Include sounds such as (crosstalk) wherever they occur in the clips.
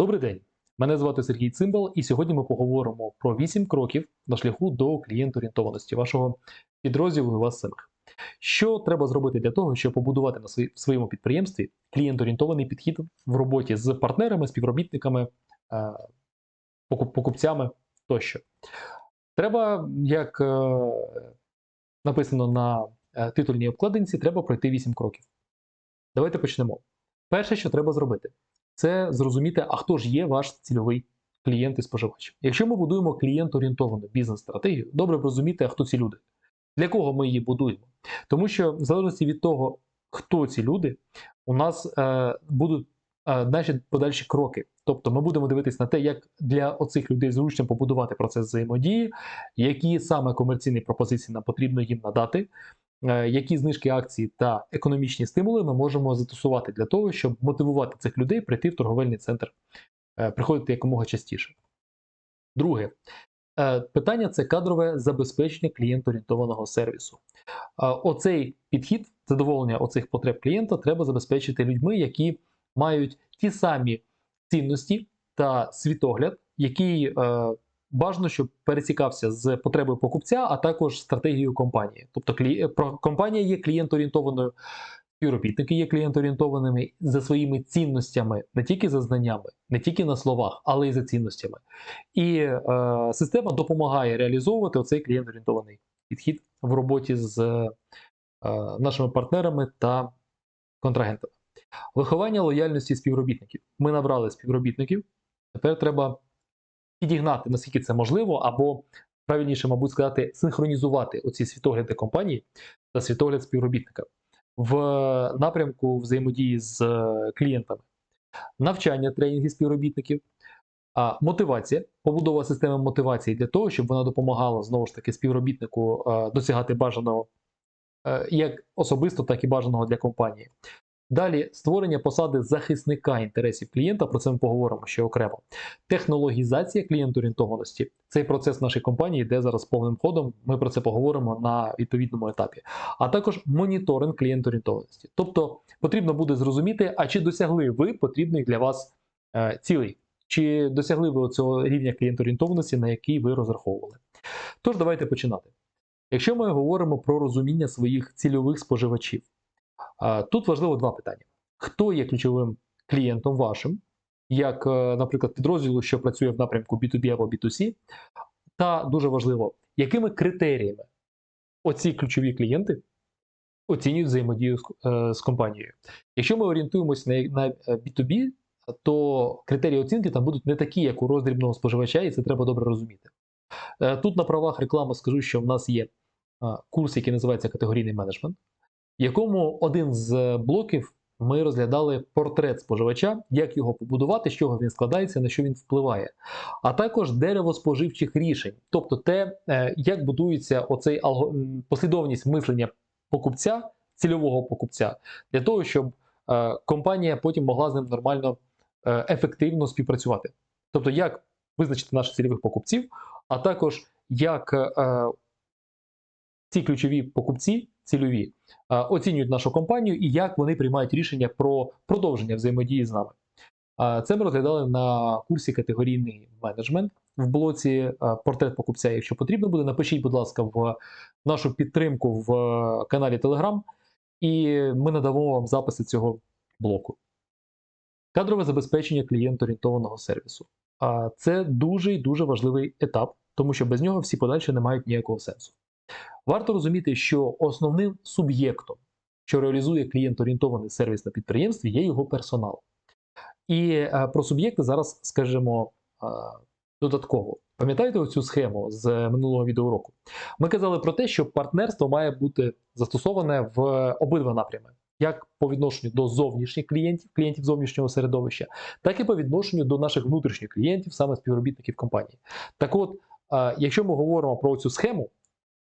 Добрий день! Мене звати Сергій Цимбал, і сьогодні ми поговоримо про 8 кроків на шляху до клієнт-орієнтованості вашого підрозділу і вас самих. Що треба зробити для того, щоб побудувати на своєму підприємстві клієнт-орієнтований підхід в роботі з партнерами, співробітниками, е, покупцями тощо? Треба, як е, написано на е, титульній обкладинці, треба пройти 8 кроків. Давайте почнемо. Перше, що треба зробити, це зрозуміти, а хто ж є ваш цільовий клієнт і споживач. Якщо ми будуємо клієнт-орієнтовану бізнес-стратегію, добре б розуміти, а хто ці люди, для кого ми її будуємо. Тому що, в залежності від того, хто ці люди, у нас е, будуть е, наші подальші кроки. Тобто ми будемо дивитися на те, як для оцих людей зручно побудувати процес взаємодії, які саме комерційні пропозиції нам потрібно їм надати, які знижки акцій та економічні стимули ми можемо застосувати для того, щоб мотивувати цих людей прийти в торговельний центр, е, приходити якомога частіше. Друге. е, Питання це кадрове забезпечення клієнт-орієнтованого сервісу. Е, Оцей підхід, задоволення оцих потреб клієнта треба забезпечити людьми, які мають ті самі цінності та світогляд, який е, бажано, щоб пересікався з потребою покупця, а також стратегією компанії. Тобто клі... про- компанія є клієнт-орієнтованою, співробітники є клієнт-орієнтованими за своїми цінностями, не тільки за знаннями, не тільки на словах, але й за цінностями. І е, система допомагає реалізовувати оцей клієнт-орієнтований підхід в роботі з е, нашими партнерами та контрагентами. Виховання лояльності співробітників. Ми набрали співробітників. Тепер треба підігнати, наскільки це можливо, або правильніше, мабуть, сказати, синхронізувати оці світогляди компанії та світогляд співробітника в напрямку взаємодії з е, клієнтами, навчання тренінги співробітників, мотивація, побудова системи мотивації для того, щоб вона допомагала знову ж таки співробітнику е, досягати бажаного е, як особисто, так і бажаного для компанії. Далі створення посади захисника інтересів клієнта, про це ми поговоримо ще окремо. Технологізація клієнт-орієнтованості. Цей процес в нашій компанії йде зараз повним ходом. Ми про це поговоримо на відповідному етапі. А також моніторинг клієнт-орієнтованості. Тобто потрібно буде зрозуміти, а чи досягли ви потрібних для вас е, цілей, чи досягли ви цього рівня клієнт-орієнтованості, на який ви розраховували. Тож давайте починати. Якщо ми говоримо про розуміння своїх цільових споживачів, Тут важливо два питання: хто є ключовим клієнтом вашим, як, е, наприклад, підрозділу, що працює в напрямку B2B або B2C, та дуже важливо, якими критеріями оці ключові клієнти оцінюють взаємодію з, е, компанією. Якщо ми орієнтуємося на, на е, B2B, то критерії оцінки там будуть не такі, як у роздрібного споживача, і це треба добре розуміти. Тут на правах реклами скажу, що в нас є курс, який називається категорійний менеджмент в якому один з блоків ми розглядали портрет споживача, як його побудувати, з чого він складається, на що він впливає, а також дерево споживчих рішень, тобто те, е, як будується оцей послідовність мислення покупця, цільового покупця, для того, щоб е, компанія потім могла з ним нормально е, ефективно співпрацювати. Тобто, як визначити наших цільових покупців, а також як е, ці ключові покупці, цільові, е, оцінюють нашу компанію і як вони приймають рішення про продовження взаємодії з нами. Е, Це ми розглядали на курсі категорійний менеджмент в блоці е, портрет покупця. Якщо потрібно буде, напишіть, будь ласка, в нашу підтримку в каналі Telegram, і ми надамо вам записи цього блоку. Кадрове забезпечення клієнт-орієнтованого сервісу. Це дуже і дуже важливий етап, тому що без нього всі подальші не мають ніякого сенсу. Варто розуміти, що основним суб'єктом, що реалізує клієнт-орієнтований сервіс на підприємстві, є його персонал. І е, про суб'єкти зараз скажемо е, додатково. Пам'ятаєте оцю схему з минулого відеоуроку? Ми казали про те, що партнерство має бути застосоване в обидва напрями. Як по відношенню до зовнішніх клієнтів, клієнтів зовнішнього середовища, так і по відношенню до наших внутрішніх клієнтів, саме співробітників компанії. Так от, е, якщо ми говоримо про цю схему,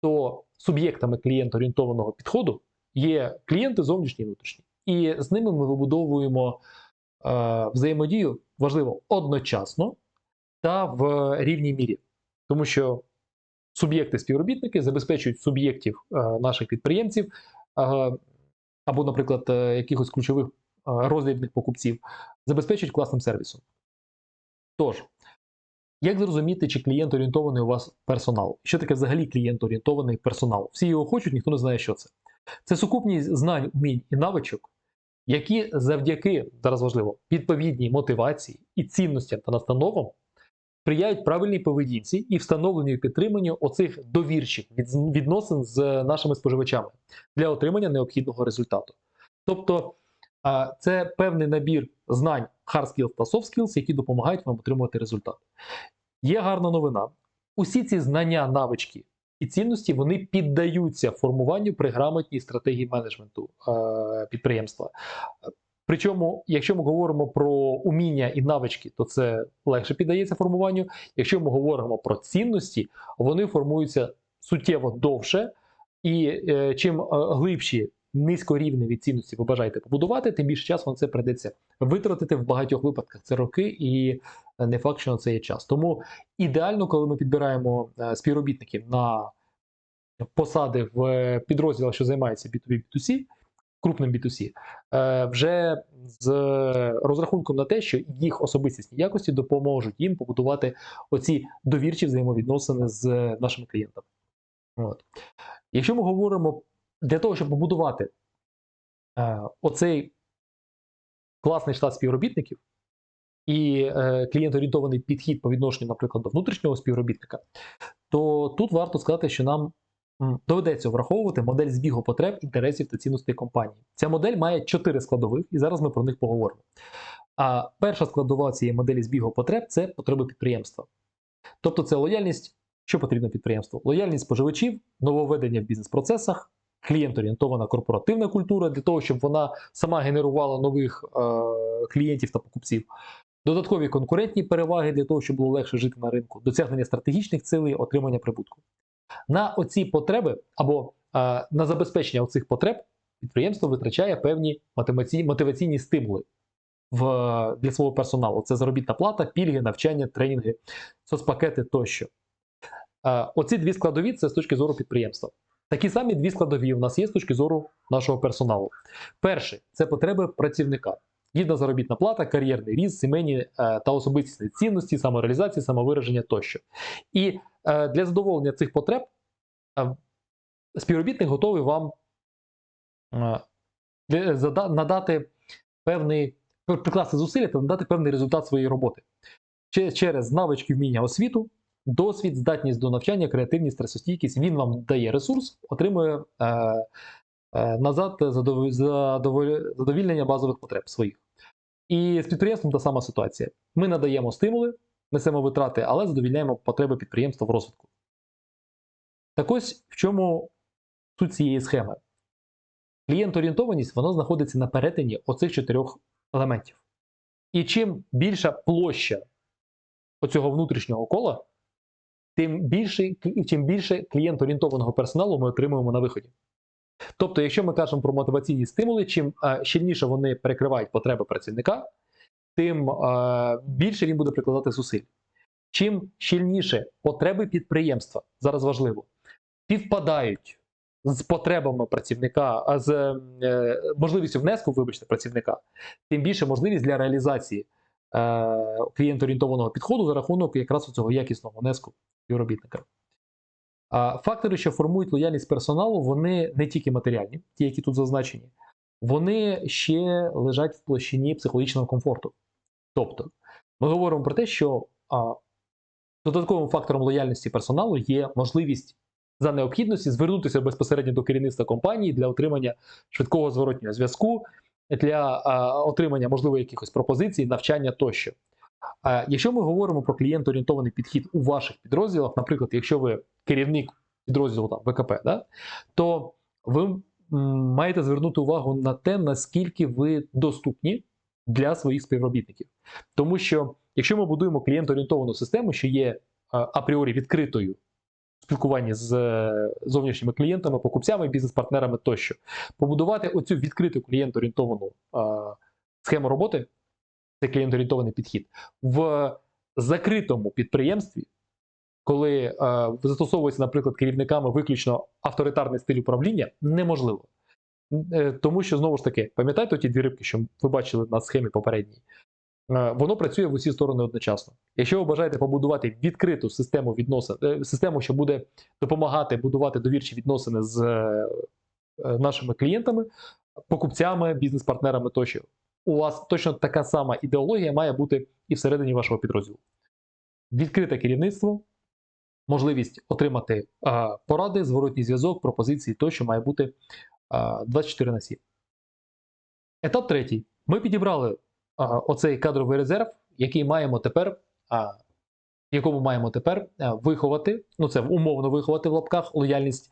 то суб'єктами клієнт-орієнтованого підходу є клієнти зовнішні і внутрішні. І з ними ми вибудовуємо е, взаємодію, важливо, одночасно та в рівній мірі. Тому що суб'єкти-співробітники забезпечують суб'єктів е, наших підприємців е, або, наприклад, е, якихось ключових е, роздрібних покупців, забезпечують класним сервісом. Тож, як зрозуміти, чи клієнт-орієнтований у вас персонал? Що таке взагалі клієнт-орієнтований персонал? Всі його хочуть, ніхто не знає, що це. Це сукупність знань, умінь і навичок, які завдяки, зараз важливо, відповідній мотивації і цінностям та настановам сприяють правильній поведінці і встановленню і підтриманню оцих довірчих відносин з нашими споживачами для отримання необхідного результату. Тобто це певний набір знань hard skills та soft skills, які допомагають вам отримувати результат. Є гарна новина. Усі ці знання, навички і цінності вони піддаються формуванню при грамотній стратегії менеджменту е, підприємства. Причому, якщо ми говоримо про уміння і навички, то це легше піддається формуванню. Якщо ми говоримо про цінності, вони формуються суттєво довше, і е, чим е, глибші низькорівневі цінності ви бажаєте побудувати, тим більше часу вам це прийдеться витратити в багатьох випадках. Це роки, і не факт, що на це є час. Тому ідеально, коли ми підбираємо е, співробітників на посади в підрозділах, що займаються B2B, B2C, крупним B2C, е, вже з розрахунком на те, що їх особистісні якості допоможуть їм побудувати оці довірчі взаємовідносини з нашими клієнтами. От. Якщо ми говоримо для того, щоб побудувати е, оцей класний штат співробітників і е, клієнт-орієнтований підхід по відношенню, наприклад, до внутрішнього співробітника, то тут варто сказати, що нам доведеться враховувати модель збігу потреб, інтересів та цінностей компанії. Ця модель має чотири складових, і зараз ми про них поговоримо. А перша складова цієї моделі збігу потреб це потреби підприємства. Тобто це лояльність, що потрібно підприємству? Лояльність споживачів, нововведення в бізнес-процесах, клієнт-орієнтована корпоративна культура для того, щоб вона сама генерувала нових е, клієнтів та покупців. Додаткові конкурентні переваги для того, щоб було легше жити на ринку, досягнення стратегічних цілей, отримання прибутку. На оці потреби або е, на забезпечення оцих потреб підприємство витрачає певні мотиваційні, мотиваційні стимули в, для свого персоналу. Це заробітна плата, пільги, навчання, тренінги, соцпакети тощо. Е, оці дві складові це з точки зору підприємства. Такі самі дві складові у нас є з точки зору нашого персоналу. Перше це потреби працівника. Гідна заробітна плата, кар'єрний ріст, сімейні е, та особистісні цінності, самореалізація, самовираження тощо. І е, для задоволення цих потреб е, співробітник готовий вам надати певний прикласти зусилля та надати певний результат своєї роботи через навички вміння освіту, досвід, здатність до навчання, креативність, стресостійкість. Він вам дає ресурс, отримує е, е, назад задов- задоволь- задовільнення базових потреб своїх. І з підприємством та сама ситуація. Ми надаємо стимули, несемо витрати, але задовільняємо потреби підприємства в розвитку. Так ось в чому суть цієї схеми. Клієнт-орієнтованість вона знаходиться на перетині оцих чотирьох елементів. І чим більша площа оцього внутрішнього кола, тим більше, чим більше клієнт-орієнтованого персоналу ми отримуємо на виході. Тобто, якщо ми кажемо про мотиваційні стимули, чим е, щільніше вони перекривають потреби працівника, тим е, більше він буде прикладати зусиль. Чим щільніше потреби підприємства, зараз важливо, співпадають з потребами працівника, а з е, можливістю внеску, вибачте, працівника, тим більше можливість для реалізації клієнт-орієнтованого підходу за рахунок якраз цього якісного внеску співробітника. Фактори, що формують лояльність персоналу, вони не тільки матеріальні, ті, які тут зазначені, вони ще лежать в площині психологічного комфорту. Тобто, ми говоримо про те, що а, додатковим фактором лояльності персоналу є можливість за необхідності звернутися безпосередньо до керівництва компанії для отримання швидкого зворотнього зв'язку, для отримання, можливо, якихось пропозицій, навчання тощо. Якщо ми говоримо про клієнт-орієнтований підхід у ваших підрозділах, наприклад, якщо ви керівник підрозділу там, ВКП, да, то ви маєте звернути увагу на те, наскільки ви доступні для своїх співробітників. Тому що якщо ми будуємо клієнт-орієнтовану систему, що є апріорі відкритою спілкуванні з е, зовнішніми клієнтами, покупцями, бізнес-партнерами тощо, побудувати оцю відкриту клієнт-орієнтовану схему роботи, це клієнт-орієнтований підхід, в закритому підприємстві, коли застосовується, наприклад, керівниками виключно авторитарний стиль управління, неможливо. Е, Тому що, знову ж таки, пам'ятаєте ті дві рибки, що ви бачили на схемі попередній? Е, воно працює в усі сторони одночасно. Якщо ви бажаєте побудувати відкриту систему відносин, е, систему, що буде допомагати будувати довірчі відносини з е, нашими клієнтами, покупцями, бізнес-партнерами тощо, у вас точно така сама ідеологія має бути і всередині вашого підрозділу. Відкрите керівництво, можливість отримати поради, зворотній зв'язок, пропозиції тощо має бути 24 на 7. Етап третій. Ми підібрали оцей кадровий резерв, який маємо тепер, якому маємо тепер виховати, ну це умовно виховати в лапках лояльність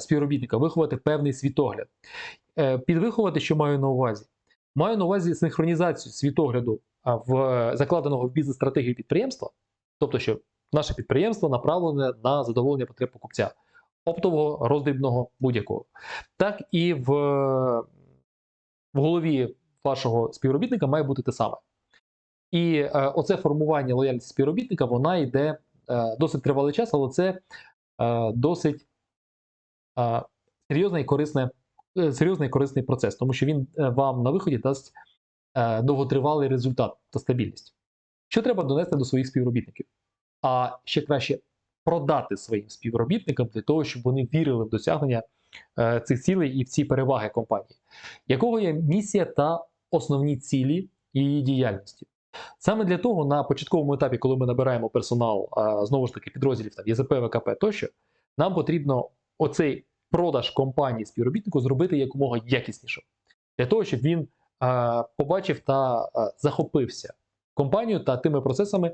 співробітника, виховати певний світогляд. Е, Підвиховати, що маю на увазі? Маю на увазі синхронізацію світогляду в закладеного в бізнес-стратегію підприємства, тобто, що наше підприємство направлене на задоволення потреб покупця, оптового, роздрібного, будь-якого. Так і в, в голові вашого співробітника має бути те саме. І е, оце формування лояльності співробітника, вона йде е, досить тривалий час, але це е, досить е, серйозне і корисне, е, серйозний і корисний процес, тому що він е, вам на виході дасть е, довготривалий результат та стабільність. Що треба донести до своїх співробітників? А ще краще продати своїм співробітникам для того, щоб вони вірили в досягнення е, цих цілей і в ці переваги компанії, якого є місія та основні цілі її діяльності. Саме для того на початковому етапі, коли ми набираємо персонал, знову ж таки, підрозділів там ЄЗП, ВКП тощо, нам потрібно оцей продаж компанії співробітнику зробити якомога якіснішим, для того, щоб він побачив та захопився компанією та тими процесами,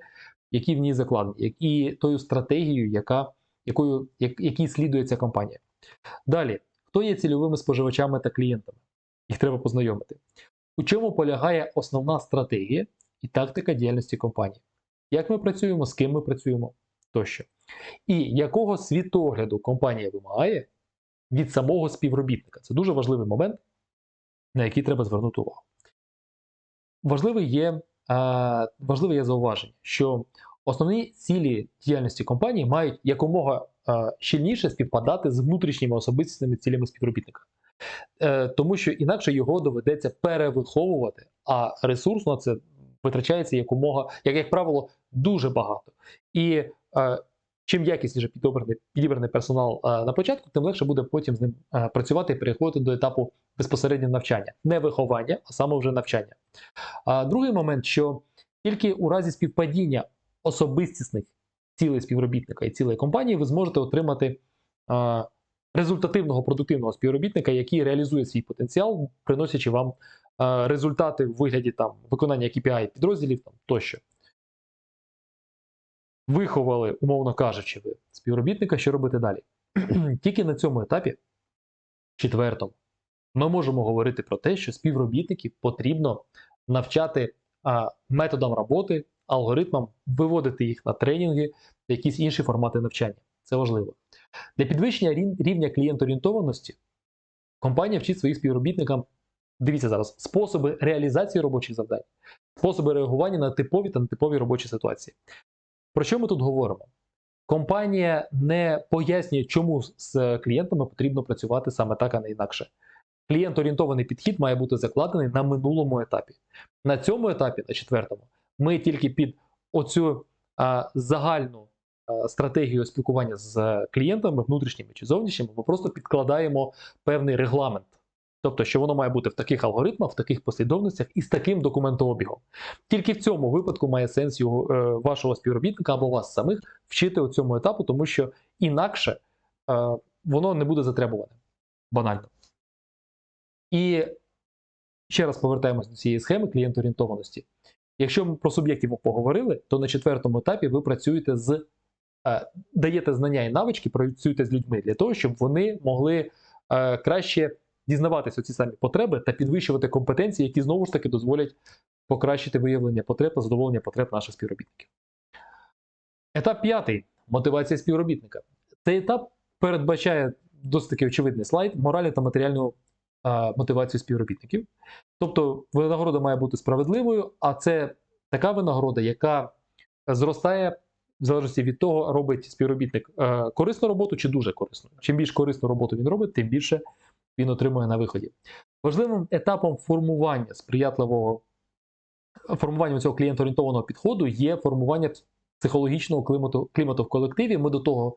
які в ній закладені, і тою стратегією, яка, якою, як, якій слідує ця компанія. Далі, хто є цільовими споживачами та клієнтами? Їх треба познайомити. У чому полягає основна стратегія і тактика діяльності компанії? Як ми працюємо, з ким ми працюємо тощо. І якого світогляду компанія вимагає від самого співробітника? Це дуже важливий момент, на який треба звернути увагу. Важливий є, важливе є зауваження, що основні цілі діяльності компанії мають якомога щільніше співпадати з внутрішніми особистісними цілями співробітника. Е, тому що інакше його доведеться перевиховувати, а ресурс на це витрачається якомога, як, як правило, дуже багато. І е, чим якісніше підібраний, підібраний персонал е, на початку, тим легше буде потім з ним е, працювати і переходити до етапу безпосередньо навчання, не виховання, а саме вже навчання. А другий момент, що тільки у разі співпадіння особистісних цілей співробітника і цілей компанії, ви зможете отримати е, результативного продуктивного співробітника, який реалізує свій потенціал, приносячи вам е, результати в вигляді там виконання KPI підрозділів там тощо. Виховали, умовно кажучи, ви співробітника, що робити далі? (clears throat) Тільки на цьому етапі, четвертому, ми можемо говорити про те, що співробітників потрібно навчати а, методам роботи, алгоритмам, виводити їх на тренінги якісь інші формати навчання. Це важливо. Для підвищення рівня клієнторієнтованості компанія вчить своїх співробітникам, дивіться зараз, способи реалізації робочих завдань, способи реагування на типові та нетипові робочі ситуації. Про що ми тут говоримо? Компанія не пояснює, чому з клієнтами потрібно працювати саме так, а не інакше. Клієнт-орієнтований підхід має бути закладений на минулому етапі. На цьому етапі, на четвертому, ми тільки під оцю а, загальну стратегію спілкування з клієнтами, внутрішніми чи зовнішніми, ми просто підкладаємо певний регламент. Тобто, що воно має бути в таких алгоритмах, в таких послідовностях і з таким документообігом. Тільки в цьому випадку має сенс його, е, вашого співробітника або вас самих вчити у цьому етапу, тому що інакше е, воно не буде затребуване. Банально. І ще раз повертаємось до цієї схеми клієнт-орієнтованості. Якщо ми про суб'єктів поговорили, то на четвертому етапі ви працюєте з е, даєте знання і навички, працюєте з людьми для того, щоб вони могли е, краще дізнаватися ці самі потреби та підвищувати компетенції, які знову ж таки дозволять покращити виявлення потреб та задоволення потреб наших співробітників. Етап п'ятий мотивація співробітника. Цей етап передбачає досить таки очевидний слайд, моральну та матеріальну а, мотивацію співробітників. Тобто винагорода має бути справедливою, а це така винагорода, яка зростає в залежності від того, робить співробітник е, корисну роботу чи дуже корисну. Чим більш корисну роботу він робить, тим більше він отримує на виході. Важливим етапом формування сприятливого формуванням цього клієнтоорієнтованого підходу є формування психологічного клімату, клімату в колективі. Ми до того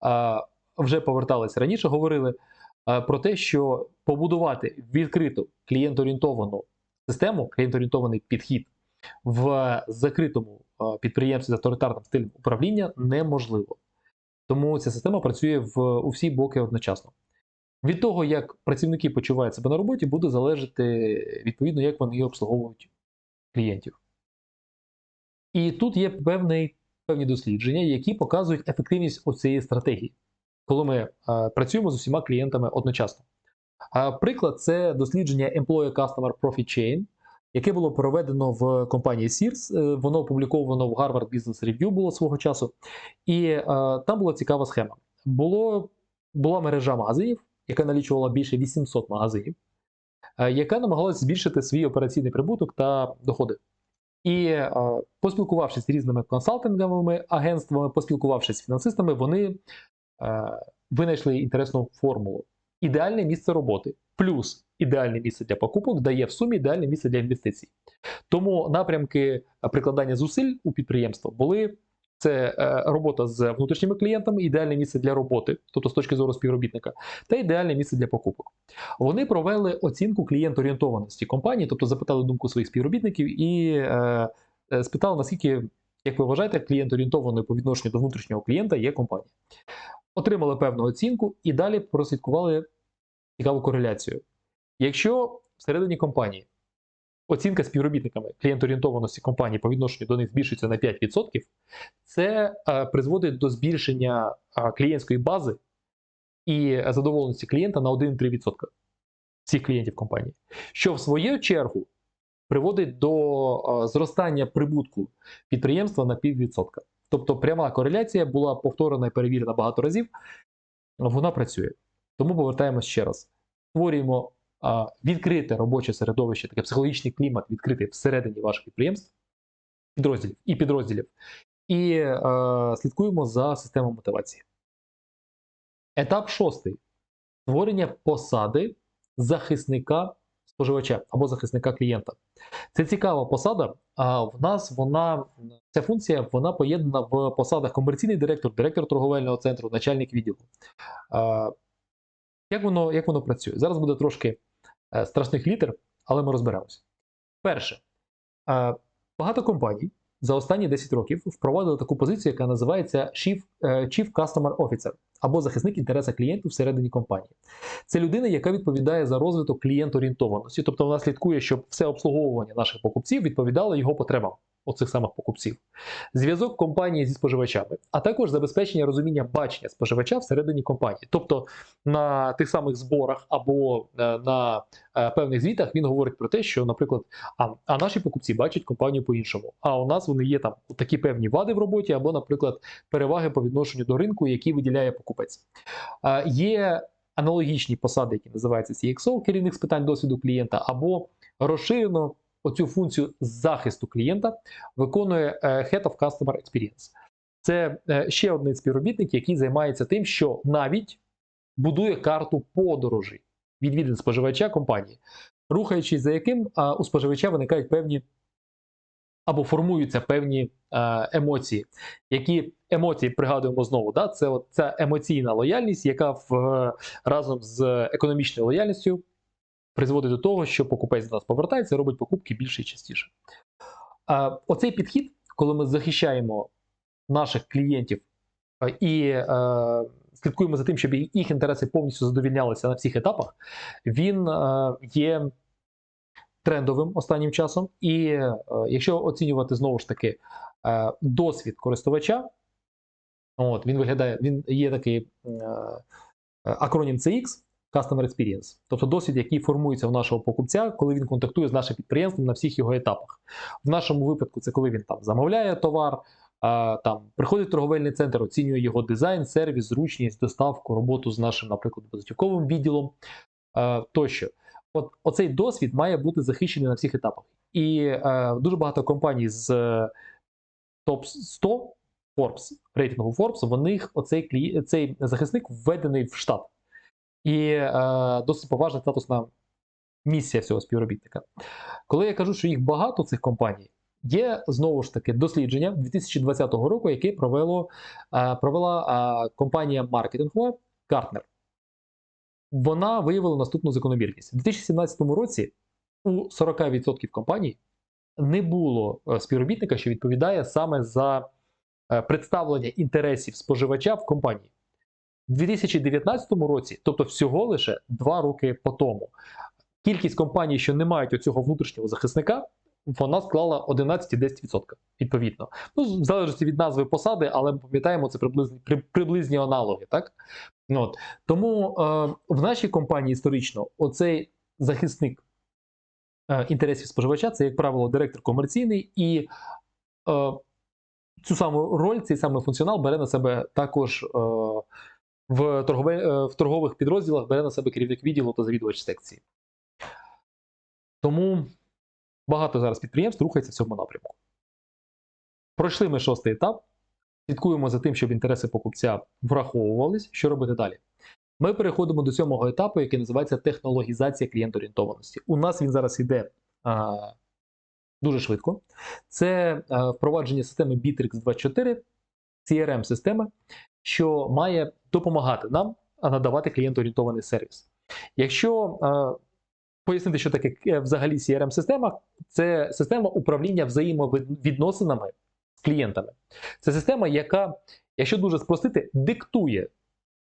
а, вже поверталися раніше, говорили а, про те, що побудувати відкриту клієнтоорієнтовану систему, клієнтоорієнтований підхід в закритому підприємстві з авторитарним стилем управління неможливо. Тому ця система працює в у всі боки одночасно. Від того, як працівники почувають себе на роботі, буде залежати відповідно, як вони обслуговують клієнтів. І тут є певний, певні дослідження, які показують ефективність цієї стратегії, коли ми е, працюємо з усіма клієнтами одночасно. А приклад це дослідження Employee Customer Profit Chain, яке було проведено в компанії Sears. Е, Воно опубліковано в Harvard Business Review було свого часу. І е, там була цікава схема. Було, була мережа магазинів, яка налічувала більше 800 магазинів, е, яка намагалася збільшити свій операційний прибуток та доходи. І поспілкувавшись з різними консалтинговими агентствами, поспілкувавшись з фінансистами, вони е, винайшли інтересну формулу. Ідеальне місце роботи плюс ідеальне місце для покупок дає в сумі ідеальне місце для інвестицій. Тому напрямки прикладання зусиль у підприємства були це е, робота з внутрішніми клієнтами, ідеальне місце для роботи, тобто з точки зору співробітника, та ідеальне місце для покупок. Вони провели оцінку клієнт-орієнтованості компанії, тобто запитали думку своїх співробітників і е, е, спитали, наскільки, як ви вважаєте, клієнт-орієнтованою по відношенню до внутрішнього клієнта є компанія. Отримали певну оцінку і далі прослідкували цікаву кореляцію. Якщо всередині компанії оцінка співробітниками клієнт-орієнтованості компанії по відношенню до них збільшується на 5%, це е, призводить до збільшення е, клієнтської бази і задоволеності клієнта на 1-3% всіх клієнтів компанії, що в свою чергу приводить до е, зростання прибутку підприємства на піввідсотка. Тобто пряма кореляція була повторена і перевірена багато разів, вона працює. Тому повертаємось ще раз. Створюємо відкрите робоче середовище, таке психологічний клімат відкритий всередині ваших підприємств, підрозділів і підрозділів, і е, слідкуємо за системою мотивації. Етап шостий: створення посади захисника споживача або захисника клієнта. Це цікава посада. В нас вона ця функція вона поєднана в посадах комерційний директор, директор торговельного центру, начальник відділу. Як воно як воно працює? Зараз буде трошки е, страшних літер, але ми розберемося. Перше, е, багато компаній за останні 10 років впровадили таку позицію, яка називається Chief, е, Chief Customer Officer або захисник інтереса клієнтів всередині компанії. Це людина, яка відповідає за розвиток клієнт-орієнтованості, тобто вона слідкує, щоб все обслуговування наших покупців відповідало його потребам. Оцих самих покупців, зв'язок компанії зі споживачами, а також забезпечення розуміння бачення споживача всередині компанії. Тобто на тих самих зборах або е, на е, певних звітах він говорить про те, що, наприклад, а, а наші покупці бачать компанію по-іншому. А у нас вони є там такі певні вади в роботі, або, наприклад, переваги по відношенню до ринку, які виділяє покупець. Е, Є аналогічні посади, які називаються CXO, керівник з питань досвіду клієнта, або розширено оцю функцію захисту клієнта виконує е, Head of Customer Experience. Це е, ще один співробітник, який займається тим, що навіть будує карту подорожей відвідин споживача компанії, рухаючись за яким у споживача виникають певні або формуються певні емоції. Які емоції пригадуємо знову? Да? Це ця емоційна лояльність, яка в, разом з економічною лояльністю призводить до того, що покупець до нас повертається і робить покупки більше і частіше. Оцей підхід, коли ми захищаємо наших клієнтів і слідкуємо за тим, щоб їх інтереси повністю задовільнялися на всіх етапах, він є трендовим останнім часом. І якщо оцінювати знову ж таки досвід користувача, от, він виглядає, він є такий акронім CX. Customer Experience, тобто досвід, який формується в нашого покупця, коли він контактує з нашим підприємством на всіх його етапах. В нашому випадку це коли він там замовляє товар, там приходить в торговельний центр, оцінює його дизайн, сервіс, зручність, доставку, роботу з нашим, наприклад, безготівковим відділом тощо. От Оцей досвід має бути захищений на всіх етапах. І е, дуже багато компаній з топ 100 Forbes, рейтингу Forbes, в них оцей цей захисник введений в штат. І е, досить поважна статусна місія всього співробітника. Коли я кажу, що їх багато цих компаній, є знову ж таки дослідження 2020 року, яке провело, е, провела е, компанія маркетингова Gartner. Вона виявила наступну закономірність. У 2017 році у 40% компаній не було е, співробітника, що відповідає саме за е, представлення інтересів споживача в компанії. У 2019 році, тобто всього лише 2 роки по тому, кількість компаній, що не мають оцього внутрішнього захисника, вона склала 11,10% відповідно. Ну, в залежності від назви посади, але ми пам'ятаємо, це приблизні, при, приблизні аналоги. Так? Ну, От. Тому е, в нашій компанії історично оцей захисник е, інтересів споживача це, як правило, директор комерційний, і е, цю саму роль, цей самий функціонал бере на себе також е, в, торгове, е, в торгових підрозділах, бере на себе керівник відділу та завідувач секції. Тому багато зараз підприємств рухається в цьому напрямку. Пройшли ми шостий етап. Слідкуємо за тим, щоб інтереси покупця враховувались. Що робити далі? Ми переходимо до сьомого етапу, який називається технологізація клієнторієнтованості. У нас він зараз йде а, дуже швидко. Це а, впровадження системи Bittrex 24, crm система що має допомагати нам надавати клієнтоорієнтований сервіс. Якщо а, пояснити, що таке е, взагалі CRM-система, це система управління взаємовідносинами з клієнтами. Це система, яка, якщо дуже спростити, диктує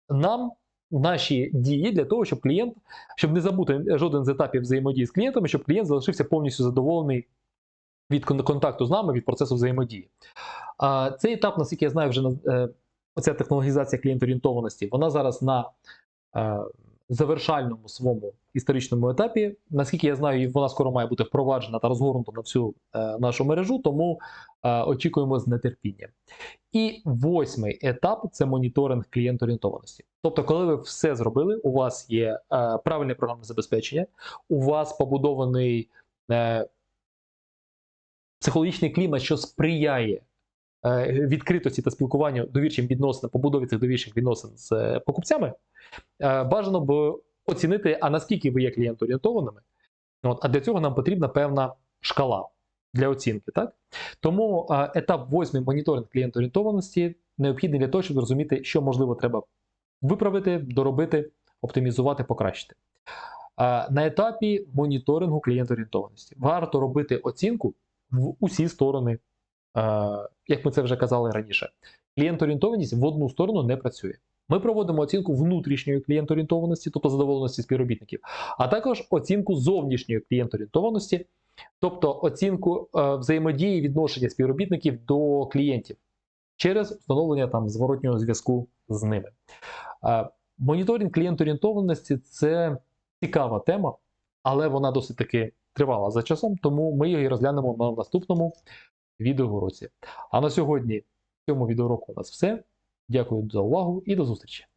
нам наші дії для того, щоб клієнт, щоб не забути жоден з етапів взаємодії з клієнтами, щоб клієнт залишився повністю задоволений від контакту з нами, від процесу взаємодії. А цей етап, наскільки я знаю, вже е, оця технологізація клієнторієнтованості, вона зараз на е, завершальному своєму історичному етапі. Наскільки я знаю, вона скоро має бути впроваджена та розгорнута на всю е, нашу мережу, тому очікуємо з нетерпінням. І восьмий етап це моніторинг клієнторієнтованості. Тобто, коли ви все зробили, у вас є правильне програмне забезпечення, у вас побудований психологічний клімат, що сприяє відкритості та спілкуванню довірчим відносинам, побудові цих довірчих відносин з е, покупцями, е, бажано б оцінити, а наскільки ви є клієнт-орієнтованими. От, А для цього нам потрібна певна шкала для оцінки. Так? Тому е, етап восьмий моніторинг клієнт-орієнтованості необхідний для того, щоб зрозуміти, що можливо треба виправити, доробити, оптимізувати, покращити. Е, на етапі моніторингу клієнт-орієнтованості варто робити оцінку в усі сторони, е, як ми це вже казали раніше. Клієнт-орієнтованість в одну сторону не працює. Ми проводимо оцінку внутрішньої клієнторієнтованості, тобто задоволеності співробітників, а також оцінку зовнішньої клієнторієнтованості, тобто оцінку е, взаємодії відношення співробітників до клієнтів через встановлення там зворотнього зв'язку з ними. Е, моніторинг клієнторієнтованості це цікава тема, але вона досить таки тривала за часом, тому ми її розглянемо на наступному відеоуроці. А на сьогодні в цьому відеоуроку у нас все. Дякую за увагу і до зустрічі!